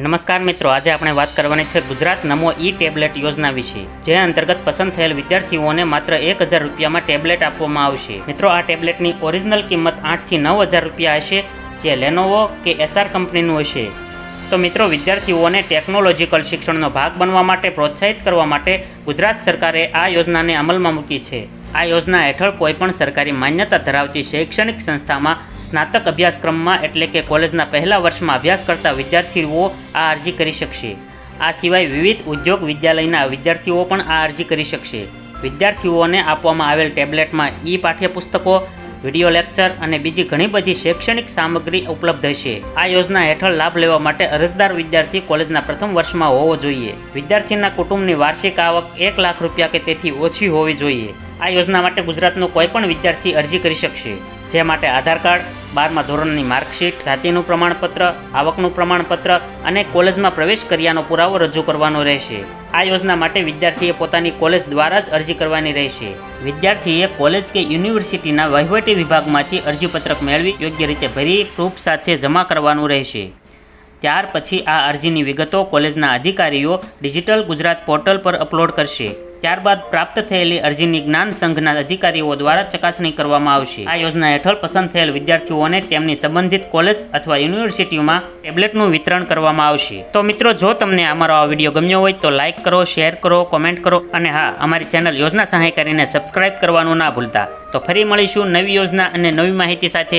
નમસ્કાર મિત્રો, આજે આપણે વાત કરવાની છે ગુજરાત નમો ઈ ટેબ્લેટ યોજના વિશે, જે અંતર્ગત પસંદ થયેલ વિદ્યાર્થીઓને માત્ર એક હજાર રૂપિયામાં ટેબ્લેટ આપવામાં આવશે. મિત્રો, આ ટેબ્લેટની ઓરિજિનલ કિંમત આઠથી નવ હજાર રૂપિયા હશે, જે લેનોવો કે એસઆર કંપનીનું હશે. તો મિત્રો, વિદ્યાર્થીઓને ટેકનોલોજીકલ શિક્ષણનો ભાગ બનવા માટે, પ્રોત્સાહિત કરવા માટે ગુજરાત સરકારે આ યોજનાને અમલમાં મૂકી છે. આ યોજના હેઠળ કોઈપણ સરકારી માન્યતા ધરાવતી શૈક્ષણિક સંસ્થામાં સ્નાતક અભ્યાસક્રમમાં એટલે કે કોલેજના પહેલા વર્ષમાં અભ્યાસ કરતા વિદ્યાર્થીઓ આ અરજી કરી શકશે. આ સિવાય વિવિધ ઉદ્યોગ વિદ્યાલયના વિદ્યાર્થીઓ પણ આ અરજી કરી શકશે. વિદ્યાર્થીઓને આપવામાં આવેલ ટેબ્લેટમાં ઈ પાઠ્યપુસ્તકો વીડિયો લેક્ચર અને બીજી ઘણી બધી શૈક્ષણિક સામગ્રી ઉપલબ્ધ હશે આ યોજના હેઠળ લાભ લેવા માટે અરજદાર વિદ્યાર્થી કોલેજના પ્રથમ વર્ષમાં હોવો જોઈએ. વિદ્યાર્થીના કુટુંબની વાર્ષિક આવક એક લાખ રૂપિયા કે તેથી ઓછી હોવી જોઈએ. આ યોજના માટે ગુજરાતનો કોઈ પણ વિદ્યાર્થી અરજી કરી શકશે. જે માટે આધાર કાર્ડ, બારમા ધોરણની માર્કશીટ, જાતિનું પ્રમાણપત્ર, આવકનું પ્રમાણપત્ર અને કોલેજમાં પ્રવેશ કર્યાનો પુરાવો રજૂ કરવાનો રહેશે. આ યોજના માટે વિદ્યાર્થીએ પોતાની કોલેજ દ્વારા જ અરજી કરવાની રહેશે. વિદ્યાર્થીએ કોલેજ કે યુનિવર્સિટીના વહીવટી વિભાગમાંથી અરજીપત્રક મેળવી યોગ્ય રીતે ભરી, પ્રૂફ સાથે જમા કરવાનું રહેશે. ત્યાર પછી આ અરજીની વિગતો કોલેજના અધિકારીઓ ડિજિટલ ગુજરાત પોર્ટલ પર અપલોડ કરશે. ત્યારબાદ પ્રાપ્ત થયેલી અરજીની જ્ઞાન સંઘના અધિકારીઓ દ્વારા ચકાસણી કરવામાં આવશે. આ યોજના હેઠળ પસંદ થયેલ વિદ્યાર્થીઓને તેમની સંબંધિત કોલેજ અથવા યુનિવર્સિટીમાં ટેબ્લેટનું વિતરણ કરવામાં આવશે. તો મિત્રો, જો તમને અમારો આ વીડિયો ગમ્યો હોય તો લાઇક કરો, શેર કરો, કોમેન્ટ કરો અને હા, અમારી ચેનલ યોજના સહાયકારીને સબસ્ક્રાઇબ કરવાનું ના ભૂલતા. તો ફરી મળીશું નવી યોજના અને નવી માહિતી સાથે.